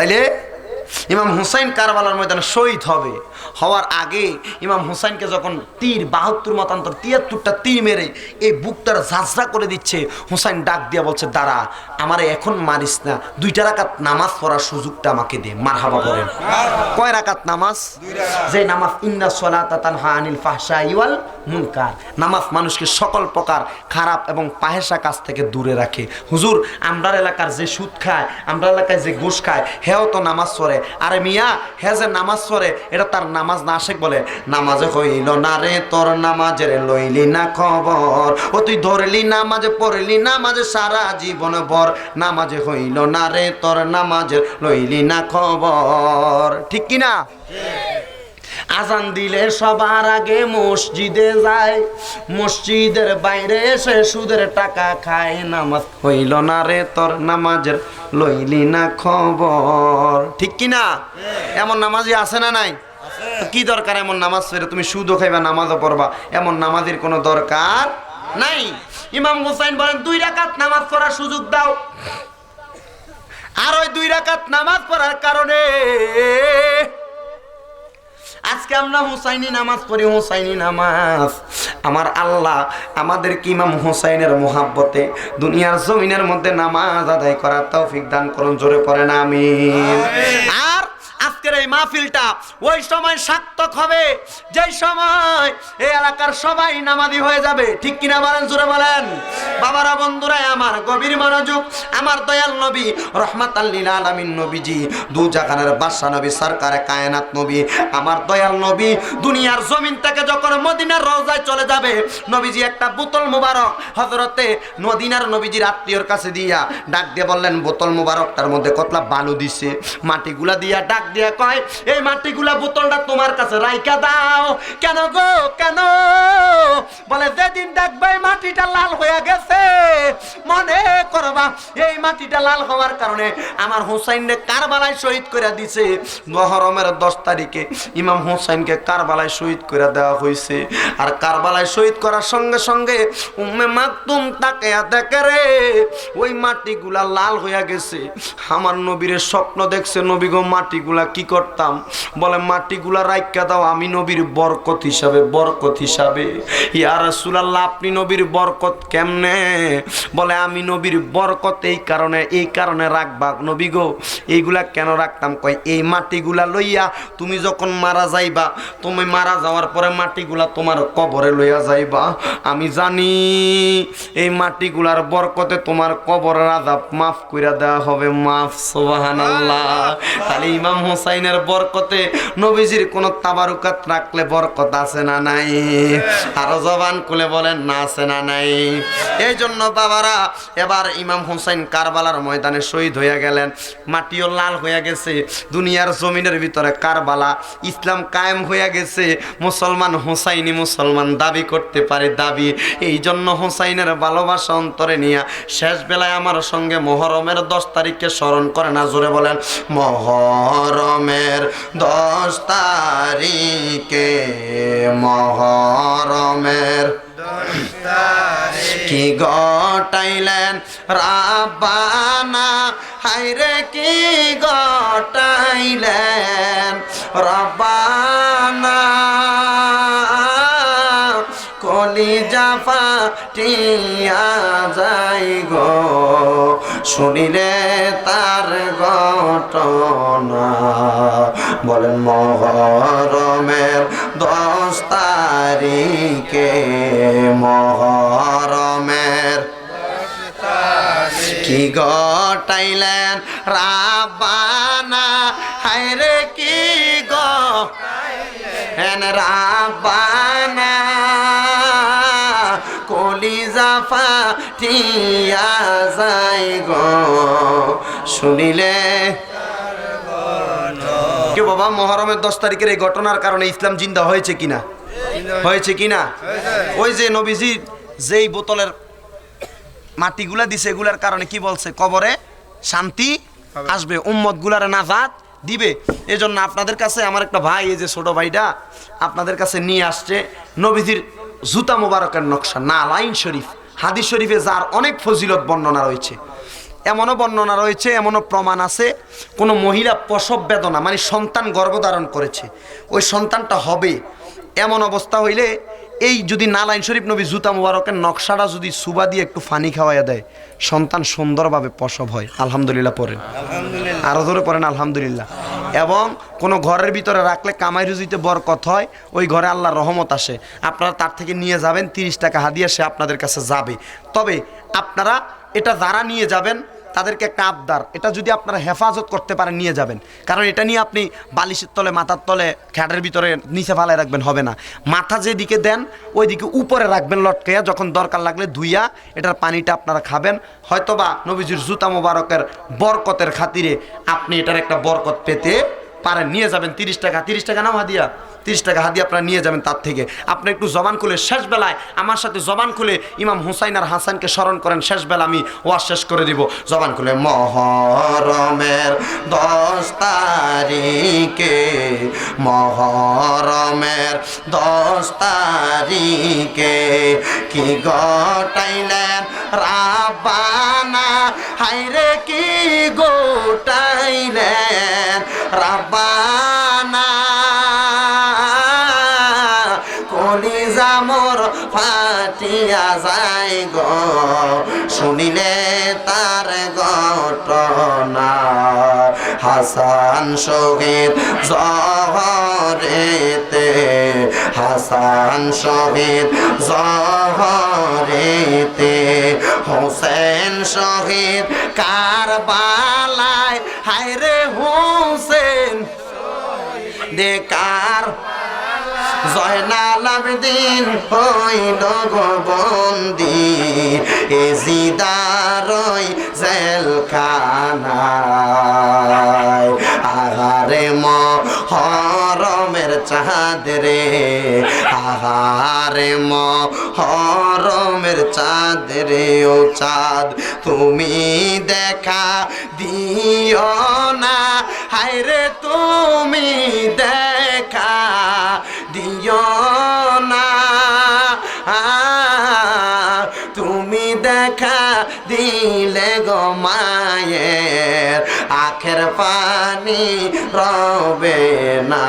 তাইলে ইমাম হুসাইন কারবালার ময়দানে শহীদ হবে। হওয়ার আগে ইমাম হুসাইনকে যখন তীর, বাহাত্তর মতান্তর, তিয়াত্তরটা তীর মেরে এই বুকটার ঝাঁঝরা করে দিচ্ছে, হুসাইন ডাক দিয়া বলছে, দাঁড়া, আমারে এখন মারিস না। দুইটা রাকাত নামাজ পড়ার সুযোগটা আমাকে দে মার হাবা করেন। কয় রাকাত নামাজ? যে নামাজ, ইন্না সলাতা তানহা আনিল ফাহশা ইওয়াল মুনকার। নামাজ মানুষকে সকল প্রকার খারাপ এবং পাহেসা কাজ থেকে দূরে রাখে। হুজুর, আমরার এলাকার যে সুদ খায় আমরা এলাকায় যে ঘুষ খায়, হেও তো নামাজ পড়ে। আরে মিয়া, হে যে নামাজ পড়ে, এটা তার নামাজ না শেখ বলে, নামাজে হইল না রে, তোর নামাজের লইলি না খবর। ও তুই ধরলি নামাজে, পড়লি নামাজে, সারা জীবন ভর। নামাজে হইল না রে, তোর নামাজের লইলি না খবর। ঠিক কি না? আজান দিলে সবার আগে মসজিদে যায়। মসজিদের বাইরে এসে সুদের টাকা খায়। নামাজ হইল না রে, তোর নামাজের লইলি না খবর। ঠিক কি না? এমন নামাজি আছে না নাই? কি দরকার এমন নামাজ ফেরে তুমি সুদও খাইবা, নামাজও পড়বা। এমন নামাজের কোনো দরকার নাই? ইমাম হুসাইন বলেন, দুই রাকাত নামাজ পড়ার সুযোগ দাও। আর ওই দুই রাকাত নামাজ পড়ার কারণে আজকে আমরা হুসাইনি নামাজ পড়ি, হুসাইনি নামাজ। আমার আল্লাহ আমাদের ইমাম হুসাইনের মোহাব্বতে দুনিয়ার জমিনের মধ্যে নামাজ আদায় করার তৌফিক দান করুন, জোরে পড়ে না আমি এই মাহফিলটা ওই সময় সার্থক হবে। যেই সময় এই এলাকার সবাই নামাজি হয়ে যাবে। ঠিক কিনা বলেন, জোরে বলেন? বাবারা, বন্ধুরা, আমার গভীর মনোযোগ, আমার দয়াল নবী রহমাত নবীজি, দু জাগানের বাদশা নবী, সরকারে, কায়নাত নবী, আমার দয়াল নবী, দুনিয়ার জমিন থেকে যখন মদিনার রওজায় চলে যাবে, নবীজি একটা বোতল মুবারক হজরতে মদিনার নবীজির আত্মীয়র কাছে দিয়া ডাক দিয়ে বললেন, বোতল মুবারকটার মধ্যে কতলা বালু দিছে? মাটিগুলা দিয়া ডাক দিয়া এই মাটিগুলা বোতলটা তোমার কাছে রাইকা দাও। কেন গো? কেন? বলে, যেদিন দেখবে মাটিটা লাল হয়ে গেছে, মনে করবা এই মাটিটা লাল হওয়ার কারণে আমার হুসাইনকে কারবালায় শহীদ করে দিছে। মহরমের দশ তারিখে ইমাম হুসাইনকে কারবালায় শহীদ করে দেওয়া হয়েছে। আর কারবালায় শহীদ করার সঙ্গে সঙ্গে উম্মে মাকতুম তাকে দেখে রে, ওই মাটিগুলা লাল হয়ে গেছে। আমার নবীর স্বপ্ন দেখছে, নবী গো, মাটিগুলা কি করতাম? বলে, মাটিগুলা রাইকা দাও, আমি নবীর বরকত হিসাবে বরকত হিসাবে। ইয়া রাসূলুল্লাহ, আপনি নবীর বরকত কেমনে? বলে, আমি নবীর বরকত এই কারণে এই কারণে রাখবা। নবী গো, এইগুলা কেন রাখতাম? কয়, এই মাটিগুলা লইয়া তুমি যখন মারা যাইবা, তুমি মারা যাওয়ার পরে মাটিগুলা তোমার কবরে লইয়া যাইবা। আমি জানি এই মাটিগুলার বরকতে তোমার কবরের আজাব মাফ কইরা দেওয়া হবে। মাফ, সুবহানাল্লাহ। তাহলে ইমাম হোসাইনের বরকতে নবীজির কোনো তাবারুকাত রাখলে বরকত আছে না নাই? আরও জবান খুলে বলেন, না আছে না নাই। এই জন্য বাবারা, এবার ইমাম হোসাইন কারবালার ময়দানে শহীদ হইয়া গেলেন। মাটিও লাল হইয়া গেছে, দুনিয়ার জমিনের ভিতরে কারবালা। ইসলাম কায়েম হইয়া গেছে, মুসলমান হোসাইনি মুসলমান দাবি করতে পারে দাবি। এই জন্য হোসাইনের ভালোবাসা অন্তরে নিয়ে শেষ বেলায় আমার সঙ্গে মহরমের দশ তারিখকে স্মরণ করে না, জোরে বলেন, মহরমের দশ তারিখে, মহরমের কি গটাইলেন রাব্বানা? হাইরে কি গটাইলেন রাব্বানা? কলি জাফা টিয়া যাই গো, শুনিলে তার ঘটনা। বলেন মহরমের দশ তারিখে মহরমের কি গটাইলেন রাবানা হায়রে কি গো হেন রাবানা কলিজা ফাটিয়া যাই গো, শুনিলে? কি বাবা, মহরমের দশ তারিখের এই ঘটনার কারণে ইসলাম জিন্দা হয়েছে কিনা? হয়েছে। কিনা? ওই যে নবীজি যেই বোতলের মাটিগুলা দিছে এগুলার কারণে কি বলছে? কবরে শান্তি আসবে উম্মতগুলার নাজাত দিবে। এজন্য আপনাদের কাছে আমার একটা ভাই এই যে ছোট ভাইটা আপনাদের কাছে নিয়ে আসছে নবীজির জুতা মোবারকের নকশা না লাইন শরীফ হাদিস শরীফে যার অনেক ফজিলত বর্ণনা রয়েছে। এমনও বর্ণনা রয়েছে এমনও প্রমাণ আছে কোনো মহিলা প্রসব বেদনা মানে সন্তান গর্ভধারণ করেছে ওই সন্তানটা হবে এমন অবস্থা হইলে এই যদি নালাইন শরীফ নবী জুতা মুবারকের নকশাটা যদি সুবা দিয়ে একটু ফানি খাওয়াইয়া দেয় সন্তান সুন্দরভাবে প্রসব হয়। আলহামদুলিল্লাহ পড়েন আরও ধরে পড়েন আলহামদুলিল্লাহ। এবং কোনো ঘরের ভিতরে রাখলে কামাই রুজিতে বরকত হয় ওই ঘরে আল্লাহর রহমত আসে। আপনারা তার থেকে নিয়ে যাবেন তিরিশ টাকা হাদিয়া সে আপনাদের কাছে যাবে। তবে আপনারা এটা যারা নিয়ে যাবেন তাদেরকে একটা আবদার। এটা যদি আপনারা হেফাজত করতে পারেন, নিয়ে যাবেন। কারণ এটা নিয়ে আপনি বালিশের তলে, মাথার তলে খ্যাটের ভিতরে নিচে ফালায় রাখবেন, হবে না। মাথা যেদিকে দেন, ওইদিকে উপরে রাখবেন লটকাইয়া, যখন দরকার লাগলে ধুইয়া এটার পানিটা আপনারা খাবেন। হয়তোবা নবীজির জুতা মোবারকের বরকতের খাতিরে আপনি এটার একটা বরকত পেতে পারেন নিয়ে যাবেন তিরিশ টাকা তিরিশ টাকা নাও হাদিয়া তিরিশ টাকা হাদিয়া আপনারা নিয়ে যাবেন তার থেকে। আপনি একটু জবান খুলে, শেষ বেলায় আমার সাথে জবান খুলে ইমাম হুসাইন আর হাসানকে স্মরণ করেন, শেষ বেলা আমি ওয়াজ শেষ করে দিব। জবান খুলে, মহরমের দশ তারিখে, মহরমের দশ তারিখে কি গটাইলেন রাবানা হাইরে কি গোটাইলেন রাবানা কলিজা মোর ফাটিয়া যায় গো। শুনিলে তার ঘটনা। হাসান শহীদ জহরেতে, হাসান শহীদ জহরেতে, হোসেন শহীদ কারবালায়, হায়রে হোসেন দেকার জয়নাল আবেদিন হইল বন্দি এ জিদারই জেলখানায়। আহারে মহরমের চাঁদ রে আহারে মহরমের চাঁদ রে ও চাঁদ, তুমি দেখা দিও না। হায়রে তুমি দেখা দিও না তুমি দেখা দিলে গো মায়ের, আখের পানি রবে না।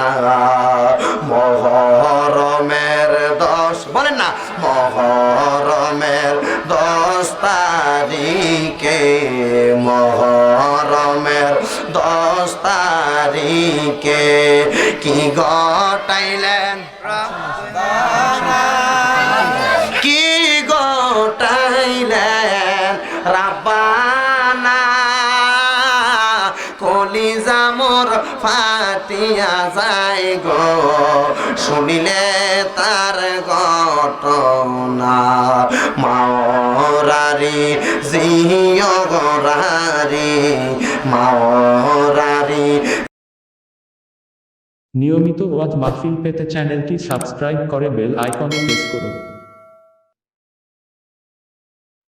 মহরমের দশ, বলেন না, মহরমের দশ তারিখে, মহরমের দশ তারিখে কি গটাইলেন ফাটিয়া যায় গো, শুনিলে তার ঘটনা। মাওরারি জিও গরারি, মাওরারি। নিয়মিত ওয়াজ মাহফিল পেতে চ্যানেলটি সাবস্ক্রাইব করে বেল আইকনে প্রেস করুন।